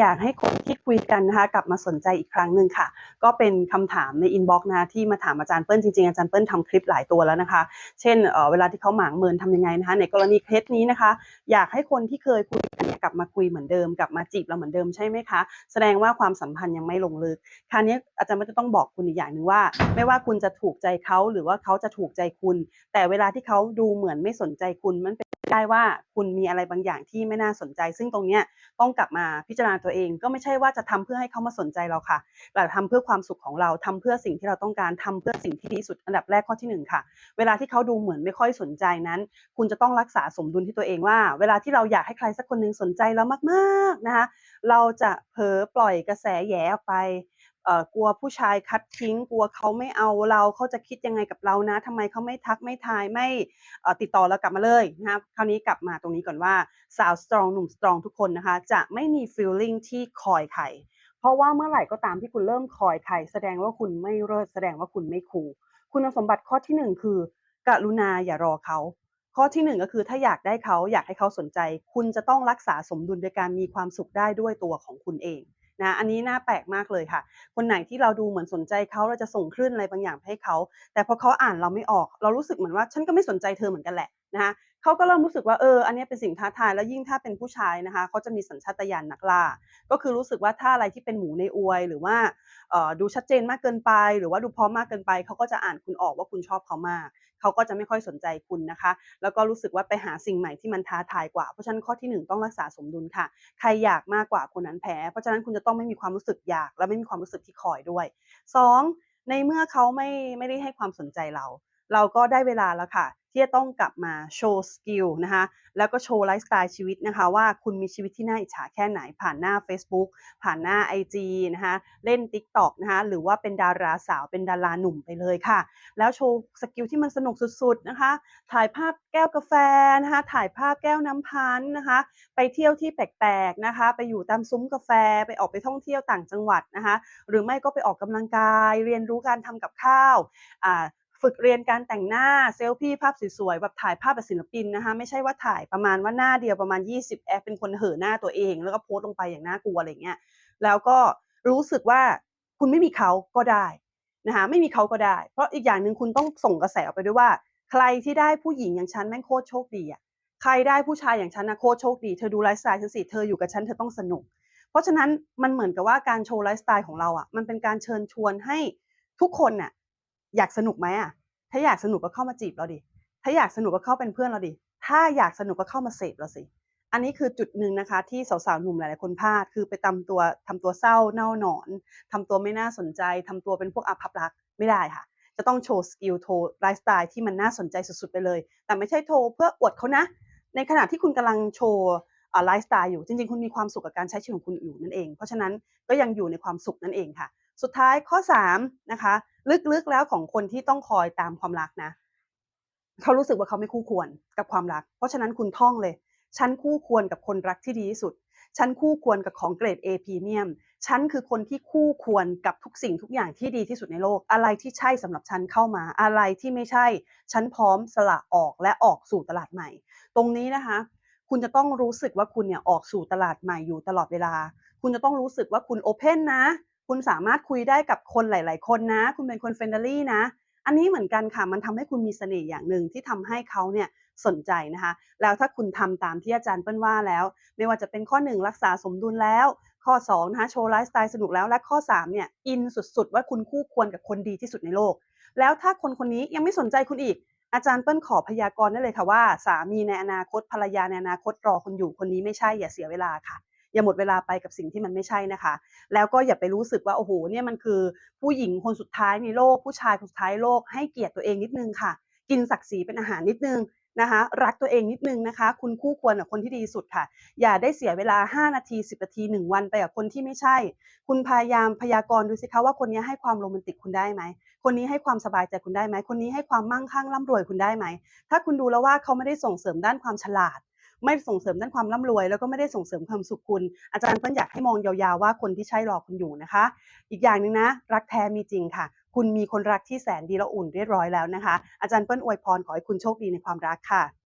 อยากให้คนที่คุยกันนะคะกลับมาสนใจอีกครั้งหนึ่งค่ะ ก็เป็นคำถามในอินบ็อกซ์นะที่มาถามอาจารย์เปิ้ลจริงๆอาจารย์เปิ้ลทำคลิปหลายตัวแล้วนะคะ เช่นเอ่อเวลาที่เขาหมางเมินทำยังไงนะคะ ในกรณีเคสนี้นะคะ อยากให้คนที่เคยคุยกันกลับมาคุยเหมือนเดิมกลับมาจีบเราเหมือนเดิมใช่ไหมคะแสดงว่าความสัมพันธ์ยังไม่ลงลึกคราวนี้อาจารย์ก็จะต้องบอกคุณอีกอย่างหนึ่งว่า ไม่ว่าคุณจะถูกใจเขาหรือว่าเขาจะถูกใจคุณ แต่เวลาที่เขาดูเหมือนไม่สนใจคุณมันเป็น ได้ว่าคุณมีอะไรบางอย่างที่ไม่น่าสนใจ ซึ่งตรงเนี้ยต้องกลับมาพิจารณาตัวเอง ก็ไม่ใช่ว่าจะทำเพื่อให้เขามาสนใจเราค่ะแต่ทำเพื่อความสุขของเราทำเพื่อสิ่งที่เราต้องการทำเพื่อสิ่งที่ดีสุดอันดับแรกข้อที่หนึ่งค่ะ เวลาที่เขาดูเหมือนไม่ค่อยสนใจนั้น คุณจะต้องรักษาสมดุลที่ตัวเองว่า เวลาที่เราอยากให้ใครสักคนหนึ่งสนใจเรามากๆนะคะเราจะเผลอปล่อยกระแสแย่ออกไป กลัวผู้ชายคัดทิ้ง กลัวเขาไม่เอาเราเขาจะคิดยังไงกับเรานะทำไมเขาไม่ทักไม่ทายไม่ติดต่อเรากลับมาเลยนะคะคราวนี้กลับมาตรงนี้ก่อนว่าสาวสตรองหนุ่มสตรองทุกคนนะคะ จะไม่มี feeling ที่คอยใครเพราะว่าเมื่อไหร่ก็ตามที่คุณเริ่มคอยใครแสดงว่าคุณไม่เลิศแสดงว่าคุณไม่คูลคุณสมบัติข้อที่หนึ่งคือ กรุณาอย่ารอเขาข้อที่หนึ่งก็คือถ้าอยากได้เขาอยากให้เขาสนใจ คุณจะต้องรักษาสมดุลโดยการมีความสุขได้ด้วยตัวของคุณเอง นะอันนี้น่าแปลกมากเลยค่ะ คนไหนที่เราดูเหมือนสนใจเขาเราจะส่งคลื่นอะไรบางอย่างให้เขา แต่พอเขาอ่านเราไม่ออก เรารู้สึกเหมือนว่าฉันก็ไม่สนใจเธอเหมือนกันแหละนะคะเขาก็เริ่มรู้สึกว่าเอออันนี้เป็นสิ่งท้าทายแล้วยิ่งถ้าเป็นผู้ชายนะคะเขาจะมีสัญชาตญาณนักล่า ก็คือรู้สึกว่าถ้าอะไรที่เป็นหมูในอวย หรือว่าดูชัดเจนมากเกินไป หรือว่าดูพร้อมมากเกินไปเขาก็จะอ่านคุณออกว่าคุณชอบเขามาก เขาก็จะไม่ค่อยสนใจคุณนะคะ แล้วก็รู้สึกว่าไปหาสิ่งใหม่ที่มันท้าทายกว่า เพราะฉะนั้นข้อที่หนึ่งต้องรักษาสมดุลค่ะ ใครอยากมากกว่าคนนั้นแพ้ เพราะฉะนั้นคุณจะต้องไม่มีความรู้สึกอยาก และไม่มีความรู้สึกที่คอยด้วยสองในเมื่อเขาไม่ไม่ได้ให้ความสนใจเรา เราก็ได้เวลาแล้วค่ะ ที่จะต้องกลับมาโชว์สกิลนะคะแล้วก็โชว์ไลฟ์สไตล์ชีวิตนะคะ ว่าคุณมีชีวิตที่น่าอิจฉาแค่ไหนผ่านหน้า Facebook ผ่านหน้า IG นะคะเล่น TikTok นะคะหรือว่าเป็นดาราสาวเป็นดาราหนุ่มไปเลยค่ะ แล้วโชว์สกิลที่มันสนุกสุดๆนะคะ ถ่ายภาพแก้วกาแฟนะคะถ่ายภาพแก้วน้ำพันธ์นะคะ ไปเที่ยวที่แปลกๆนะคะ ไปอยู่ตามซุ้มกาแฟไปออกไปท่องเที่ยวต่างจังหวัดนะคะ หรือไม่ก็ไปออกกำลังกาย เรียนรู้การทำกับข้าวอ่า ฝึกเรียนการแต่งหน้าเซลฟี่ภาพสวยๆแบบถ่ายภาพแบบศิลปินนะคะไม่ใช่ว่าถ่ายประมาณว่าหน้าเดียวประมาณ 20 แอปเป็นคนเห่อหน้าตัวเอง แล้วก็โพสต์ลงไปอย่างน่ากลัวอะไรเงี้ยแล้วก็รู้สึกว่าคุณไม่มีเขาก็ได้นะคะไม่มีเขาก็ได้ เพราะอีกอย่างหนึ่งคุณต้องส่งกระแสออกไปด้วยว่า ใครที่ได้ผู้หญิงอย่างฉันแม่งโคตรโชคดีอะใครได้ผู้ชายอย่างฉันนะโคตรโชคดีเธอดูไลฟ์สไตล์ฉันสิเธออยู่กับฉันเธอต้องสนุก เพราะฉะนั้นมันเหมือนกับว่าการโชว์ไลฟ์สไตล์ของเราอะมันเป็นการเชิญชวนให้ทุกคนน่ะ อยากสนุกไหมอะถ้าอยากสนุกก็เข้ามาจีบเราดิ ถ้าอยากสนุกก็เข้าเป็นเพื่อนเราดิ ถ้าอยากสนุกก็เข้ามาเสพเราสิ อันนี้คือจุดหนึ่งนะคะที่สาวๆหนุ่มหลายๆคนพลาด คือไปทำตัวทำตัวเศร้าเน่าหนอนทำตัวไม่น่าสนใจทำตัวเป็นพวกอาภัพรักไม่ได้ค่ะ จะต้องโชว์สกิลโชว์ไลฟ์สไตล์ที่มันน่าสนใจสุดๆไปเลย แต่ไม่ใช่โชว์เพื่ออวดเขานะ ในขณะที่คุณกำลังโชว์ไลฟ์สไตล์อยู่จริงๆ คุณมีความสุขกับการใช้ชีวิตของคุณอยู่นั่นเอง เพราะฉะนั้นก็ยังอยู่ในความสุขนั่นเองค่ะ สุดท้ายข้อ3นะคะ ลึกๆแล้วของคนที่ต้องคอยตามความรักนะเขารู้สึกว่าเขาไม่คู่ควรกับความรัก เพราะฉะนั้นคุณท่องเลย ฉันคู่ควรกับคนรักที่ดีที่สุด ฉันคู่ควรกับของเกรด A พรีเมียม ฉันคือคนที่คู่ควรกับทุกสิ่งทุกอย่างที่ดีที่สุดในโลก อะไรที่ใช่สำหรับฉันเข้ามา อะไรที่ไม่ใช่ ฉันพร้อมสละออกและออกสู่ตลาดใหม่ ตรงนี้นะคะ คุณจะต้องรู้สึกว่าคุณเนี่ยออกสู่ตลาดใหม่อยู่ตลอดเวลา คุณจะต้องรู้สึกว่าคุณโอเพนนะ คุณสามารถคุยได้กับคนหลาย ๆ คนนะ คุณเป็นคนเฟรนด์ลี่นะ อันนี้เหมือนกันค่ะ มันทำให้คุณมีเสน่ห์อย่างหนึ่งที่ทำให้เขาเนี่ยสนใจนะคะ แล้วถ้าคุณทำตามที่อาจารย์เปิ้ลว่าแล้ว ไม่ว่าจะเป็นข้อ 1 รักษาสมดุลแล้ว ข้อ2นะคะโชว์ไลฟ์สไตล์สนุกแล้ว และข้อ3เนี่ยอินสุด ๆ ว่าคุณคู่ควรกับคนดีที่สุดในโลก แล้วถ้าคนคนนี้ยังไม่สนใจคุณอีกอาจารย์เปิ้ลขอพยากรณ์ได้เลยค่ะว่า สามีในอนาคตภรรยาในอนาคตรอคุณอยู่คนนี้ไม่ใช่อย่าเสียเวลาค่ะ อย่าหมดเวลาไปกับสิ่งที่มันไม่ใช่นะคะ แล้วก็อย่าไปรู้สึกว่าโอ้โหเนี่ยมันคือผู้หญิงคนสุดท้ายในโลก ผู้ชายคนสุดท้ายโลกให้เกียรติตัวเองนิดนึงค่ะ กินศักดิ์ศรีเป็นอาหารนิดนึงนะคะรักตัวเองนิดนึงนะคะ คุณคู่ควรกับคนที่ดีสุดค่ะ อย่าได้เสียเวลา 5 นาที 10 นาที 1 วันไปกับคนที่ไม่ใช่ คุณพยายามพยากรณ์ดูสิคะว่าคนนี้ให้ความโรแมนติกคุณได้ไหม คนนี้ให้ความสบายใจคุณได้ไหม คนนี้ให้ความมั่งคั่งร่ำรวยคุณได้ไหม ถ้าคุณดูแล้วว่าเขาไม่ได้ส่งเสริมด้านความฉลาด ไม่ส่งเสริมด้านความร่ำรวย แล้วก็ไม่ได้ส่งเสริมความสุขคุณ อาจารย์เปิ้ลอยากให้มองยาวๆว่าคนที่ใช่รอคุณอยู่นะคะ อีกอย่างหนึ่งนะ รักแท้มีจริงค่ะ คุณมีคนรักที่แสนดีและอุ่นเรียบร้อยแล้วนะคะ อาจารย์เปิ้ลอวยพรขอให้คุณโชคดีในความรักค่ะ